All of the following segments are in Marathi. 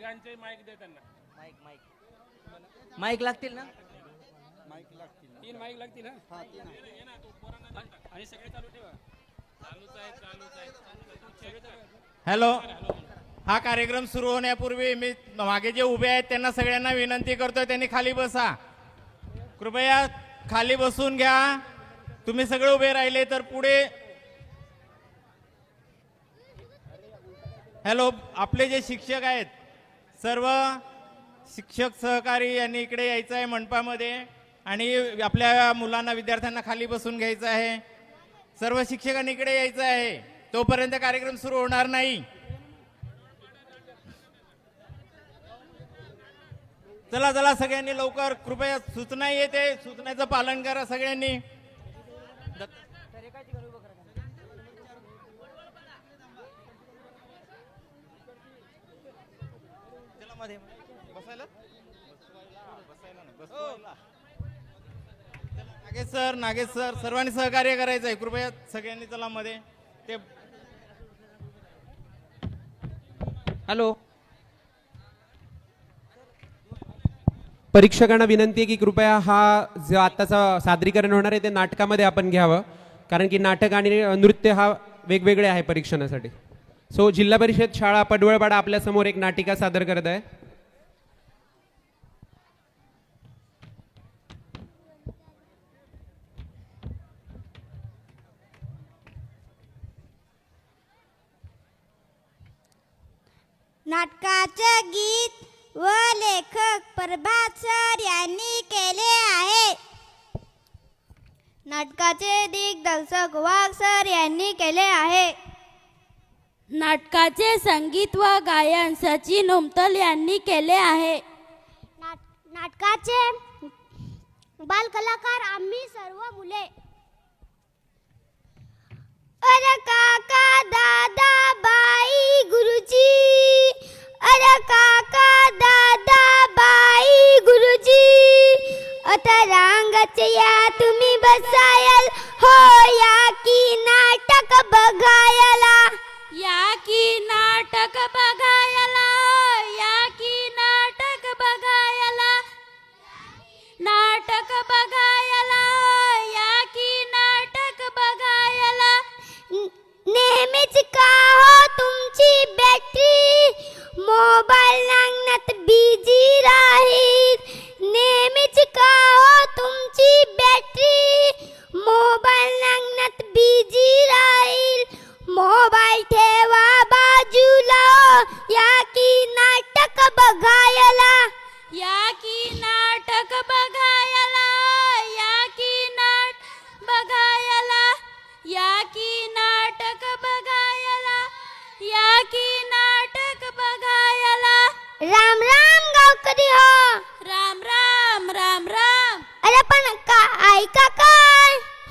तिघांचे माईक दे त्यांना. माईक माईक माईक लागतील ना? तीन माईक लागतील हा? आणि सगळे चालू ठेवा. चालूच आहे चालूच आहे सगळे चालू- हॅलो हा कार्यक्रम सुरू होण्यापूर्वी मी मागे जे उभे आहेत त्यांना सगळ्यांना विनंती करतोय त्यांनी खाली बसा. कृपया खाली बसून घ्या. तुम्ही सगळे उभे राहिले तर पुढे हॅलो आपले जे शिक्षक आहेत सर्व शिक्षक सहकारी यांनी इकडे यायचं आहे मंडपामध्ये आणि आपल्या मुलांना विद्यार्थ्यांना खाली बसून घ्यायचं आहे. सर्व शिक्षकांनी इकडे यायचं आहे. तोपर्यंत कार्यक्रम सुरू होणार नाही. चला चला सगळ्यांनी लवकर. कृपया सूचना येते. सूचनेचं पालन करा सगळ्यांनी. मध्ये? बसायला? नागेश सर नागेश सर सर्वांनी सहकार्य करायचं आहे कृपया सगळ्यांनी चला मध्ये. ते हॅलो. परीक्षकांना विनंती आहे की कृपया हा जो आत्ताचा सादरीकरण होणार आहे ते नाटकामध्ये आपण घ्यावं. कारण की नाटक आणि नृत्य हा वेगवेगळे आहे परीक्षणासाठी. सो जिल्हा परिषद शाळा पडवळपाडा आपल्यासमोर एक नाटिका सादर करत आहे. नाटकाचे गीत व लेखक प्रभात सर यांनी केले आहे. नाटकाचे दिग्दर्शक वाघ सर यांनी केले आहे. नाटकाचे संगीत व गायन सचिन उमतल यांनी केले आहे. नाटकाचे बालकलाकार आम्ही सर्व मुले. अरे काका दादा बाई गुरुजी. अरे काका दादा बाई गुरुजी. आता रांगाचे या तुम्ही बसायल. हो या. नाटक बघायला या की नाटक बघायला? नाटक बघायला या की नाटक बघायला? नेहमीच का हो तुमची बॅटरी? मोबाईल नांगण्यात बिझी राहील. नेहमीच का हो तुमची बॅटरी?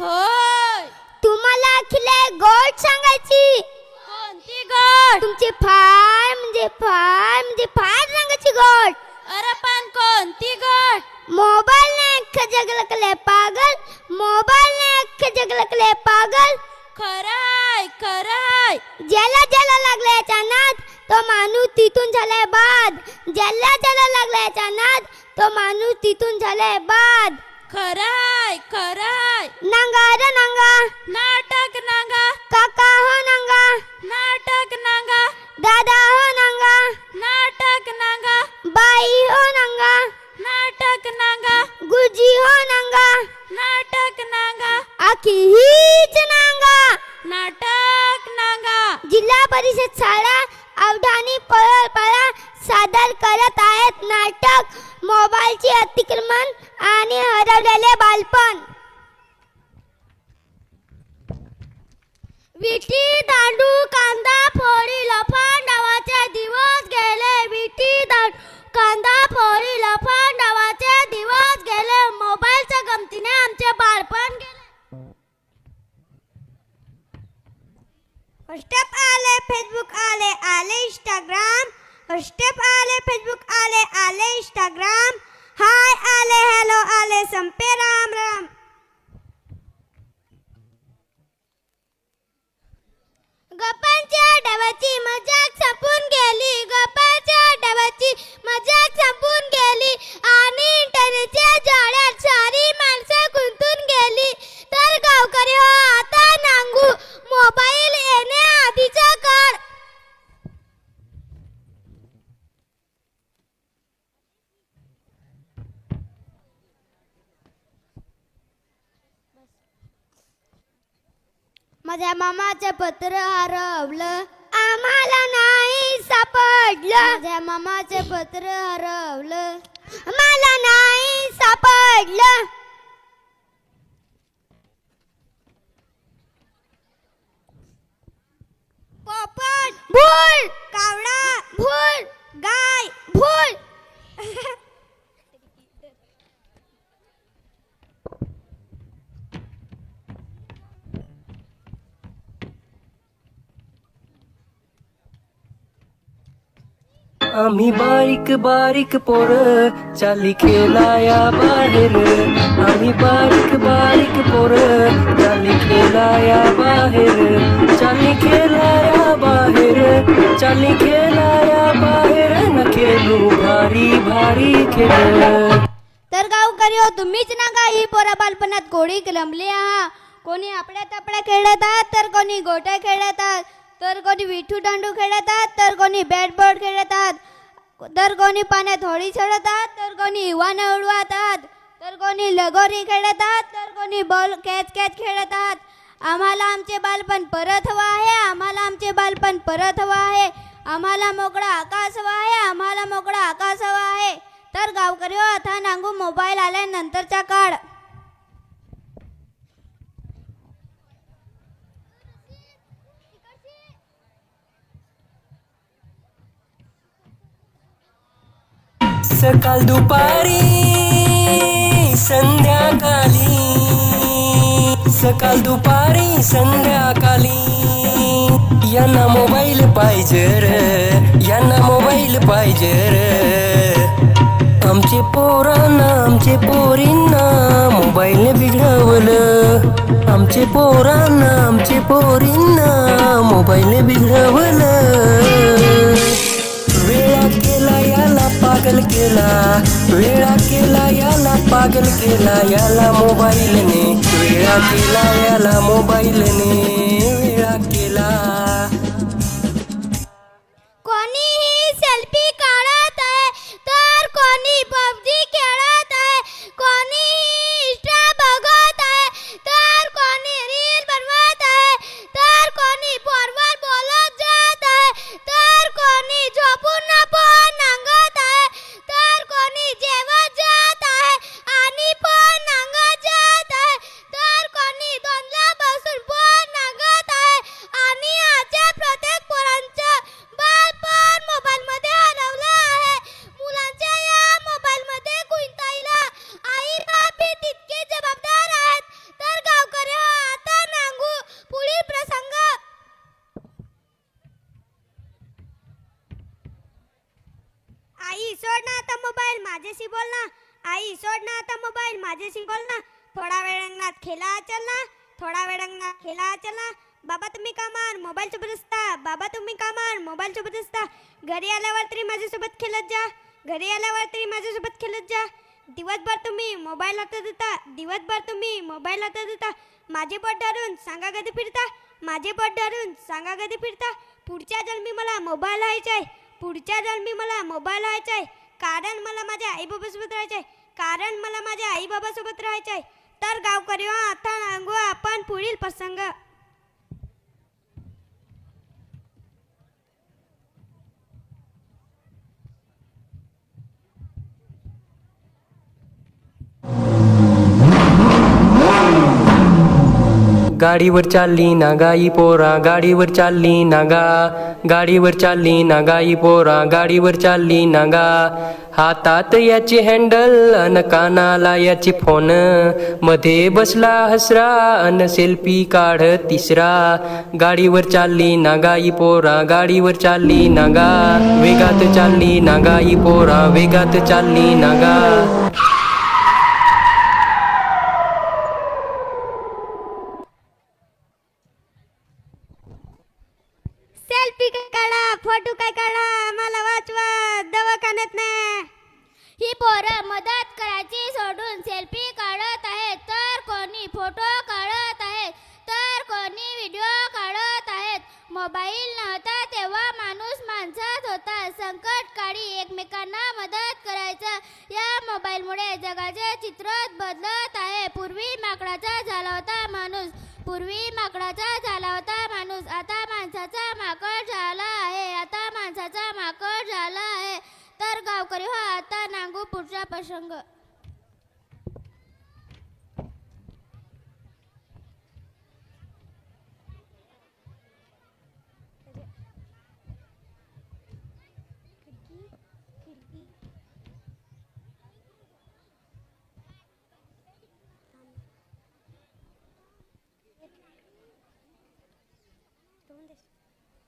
होय. तुम्हाला अखिले गोड सांगायची. कोणती गोड? तुमची फार म्हणजे फार म्हणजे फार रंगाची गोड. अरे पण कोणती गोड? मोबाईल ने अख्खं जग लकले पागल. मोबाईल ने अख्खं जग लकले पागल. खराय खराय. ज्याला ज्याला लागला याचा नाद तो माणूस तिथून झालाय बाद. ज्याला ज्याला लागला याचा नाद तो माणूस तिथून झालाय बाद. खराय. नाटक नांगा. गुजी हो नांगा. नाटक नांगा. आखी हीच नांगा. नाटक नांगा. जिल्हा परिषद शाळा अवधानी पळपाळा सादर करत आहेत नाटक मोबाईलचे अतिक्रमण आणि हरवलेले बालपण. विटी दांडू कांदा फोडी लफान व्हॉट्सअप आले फेसबुक आले आले इंस्टाग्राम व्हॉट्सअप आले फेसबुक आले आले इंस्टाग्राम हाय आले हॅलो आले संपे माझ्या मामाचं पत्र हरवलं. आम्हाला नाही सापडलं. माझ्या मामाचं पत्र हरवलं. मला नाही सापडलं. आम्ही बारीक बारीक पोर चाली खेळाया बाहेर. आम्ही बारीक बारीक पोर चाली खेळाया बाहेर. चाली खेळाया बाहेर चाली खेळाया बाहेर. न खेळू भारी भारी खेळ. तर गावकरी हो तुम्हीच ना काही पोरा बालपणात कोणी रमले आहा कोणी आपल्या तपड्या खेळतात तर कोणी गोट्या खेळतात तर कोणी विठू दांडू खेळतात तर कोणी बॅट बॉल खेळतात तर कोणी पाण्यात होळी खेळतात तर कोणी इवानं उडवतात तर कोणी लगोरी खेळतात तर कोणी बॉल कॅच कॅच खेळतात. आम्हाला आमचे बालपण परत हवं आहे आम्हाला आमचे बालपण परत हवं आहे आम्हाला मोकळा आकाश हवा आहे आम्हाला मोकळा आकाश हवा आहे. तर गावकरी हो, आता नांगू मोबाईल आल्यानंतरचा काळ. सकाळ दुपारी संध्याकाळी. सकाळ दुपारी संध्याकाळी. यांना मोबाईल पाहिजे रे यांना मोबाईल पाहिजे रे. आमचे पोरांना आमचे पोरींना मोबाईल बिघडवलं. आमचे पोरांना आमचे पोरींना मोबाईल बिघडवलं. पागल केला वेळा केला याला पागल केला याला मोबाईलने वेळा केला याला मोबाईलने बाबा तुम्ही कामार मोबाईल सोबत असता बाबा तुम्ही कामार मोबाईल सोबत असता घरी आल्यावर तरी माझ्यासोबत खेळत जा. घरी आल्यावर तरी माझ्यासोबत खेळत जा. दिवसभर तुम्ही मोबाईल हातात देता. दिवसभर तुम्ही मोबाईल हातात देता. माझे पोट धरून सांगा कधी फिरता? माझे पोट धरून सांगा कधी फिरता? पुढच्या जन्मी मला मोबाईल व्हायचा आहे. पुढच्या जन्मी मला मोबाईल व्हायचा आहे. कारण मला माझ्या आईबाबासोबत राहायचं आहे. कारण मला माझ्या आईबाबासोबत राहायचं आहे. तर गावकरी हो, आता सांगू आपण पुढील प्रसंग. गाडीवर चालली ना गाई पोरा गाडीवर चालली ना गा. गाडीवर चालली ना गाई पोरा गाडीवर चालली ना गा. हातात याची हँडल अन कानाला याची फोनमध्ये बसला हसरा अन सेल्फी काढ तिसरा. गाडीवर चालली ना गाई पोरा गाडीवर चालली ना गा. वेगात चालली ना गाई पोरा वेगात चालली ना गा सेल्फी काय काढा फोटो काय काढा मला वाचवा दवाखान्यात नाही. ही पोरं मदत करायची सोडून सेल्फी काढत आहेत. तर कोणी फोटो काढत आहेत. तर कोणी व्हिडिओ काढत आहेत. मोबाईल नव्हता तेव्हा माणूस माणसात होता. संकट काळी एकमेकांना मदत करायचं. या मोबाईलमुळे जगाचे चित्र बदलत आहे. पूर्वी माकडाचा झाला होता माणूस. पूर्वी पूर्वी माकडाचा झाला होता माणूस. आता तर आता नांगू पुढचा प्रसंग.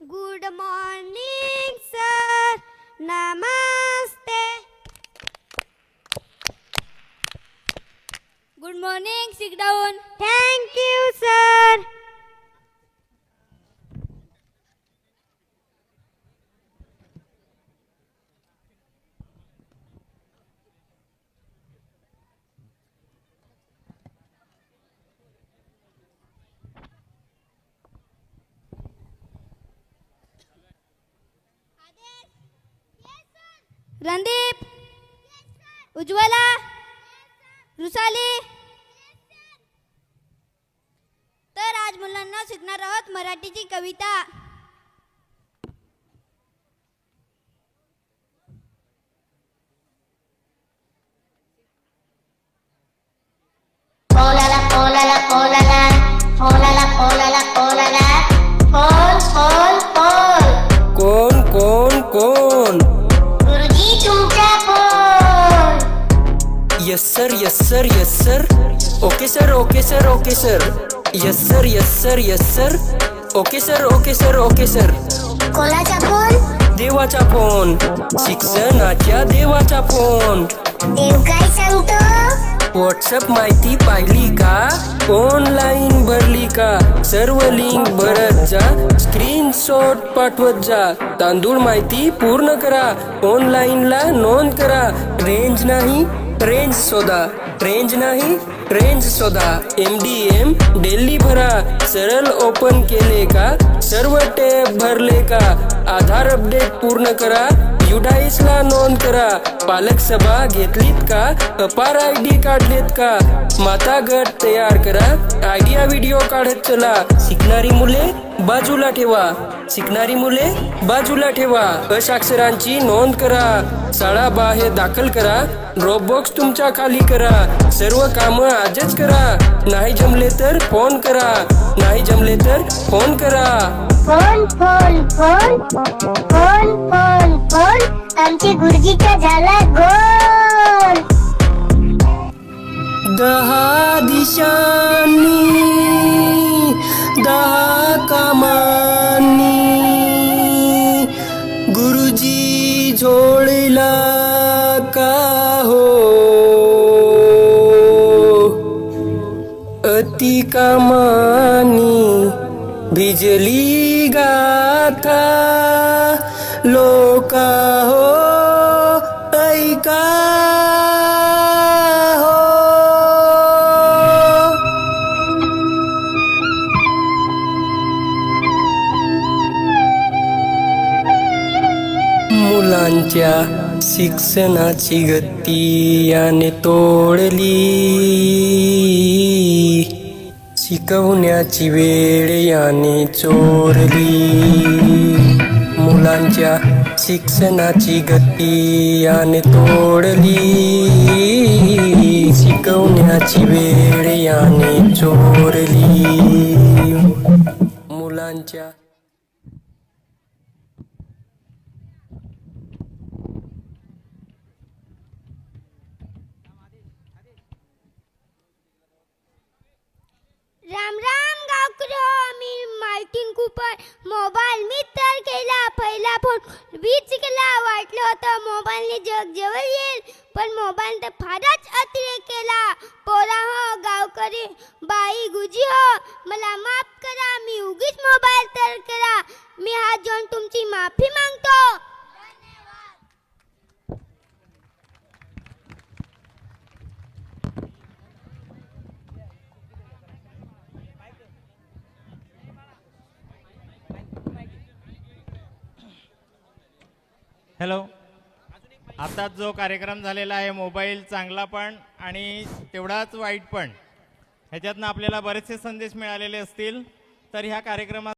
Good morning sir Namaste good morning sit down thank you sir रुसाली? तर आज मुलांना शिकणार आहोत मराठीची कविता. Yes sir yes sir yes sir okay sir okay sir okay sir yes sir yes sir yes sir okay sir okay sir okay sir कोणाचा पोल देवाचा फोन शिक्षणाच्या देवाचा फोन देव काय सांगतो. व्हॉट्सअप माहिती पाहिली का? ऑनलाईन भरली का? सर्व लिंक भरत जा. स्क्रीनशॉट पाठवत जा. तांदूळ माहिती पूर्ण करा. ऑनलाईन ला नोंद करा. रेंज नाही. ट्रेंज शोधा. ट्रेंज नाही ट्रेंज शोधा. एम डी एम डेली भरा. सरळ ओपन केले का? सर्व टॅब भरले का? आधार अपडेट पूर्ण करा. युडाईस ला नोंद करा. पालक सभा घेतलीत का? अपार आय डी काढलेत का? माता गट तयार करा. आयडिया व्हिडिओ काढत चला. शिकणारी मुले बाजूला ठेवा. शिकणारी मुले बाजूला ठेवा. अशाक्षरांची नोंद करा. शाळा बाहेर दाखल करा. ड्रॉपबॉक्स तुमच्या खाली करा. सर्व कामं आजच करा. नाही जमले तर फोन करा. नाही जमले तर फोन करा. Phone phone phone phone phone phone. आमची गुरुजीचा झाला गोल? दहा दिशांनी दहा कामांनी गुरुजी झोळीला का हो? अति कामानी भिजली मुलांच्या शिक्षणाची गती याने तोडली. शिकवण्याची वेळ याने चोरली. मुलांच्या शिक्षणाची गती याने तोडली. शिकवण्याची वेळ याने चोरली. मुलांच्या राम राम गावकरी मी मार्टिन कुपर मोबाईल मी तर केला पहिला फोन वीज केला वाटलं होतं मोबाईलने जग जवळ येईल पण मोबाईल तर फारच अतिरेक केला. पोरा हो गावकरी. बाई गुजी हो. मला माफ करा मी उगीच मोबाईल तर केला मी हा जाऊन तुमची माफी मागतो. हॅलो. आताच जो कार्यक्रम झालेला आहे मोबाईल चांगला पण आणि तेवढाच वाईट पण ह्याच्यातनं आपल्याला बरेचसे संदेश मिळालेले असतील. तर ह्या कार्यक्रमात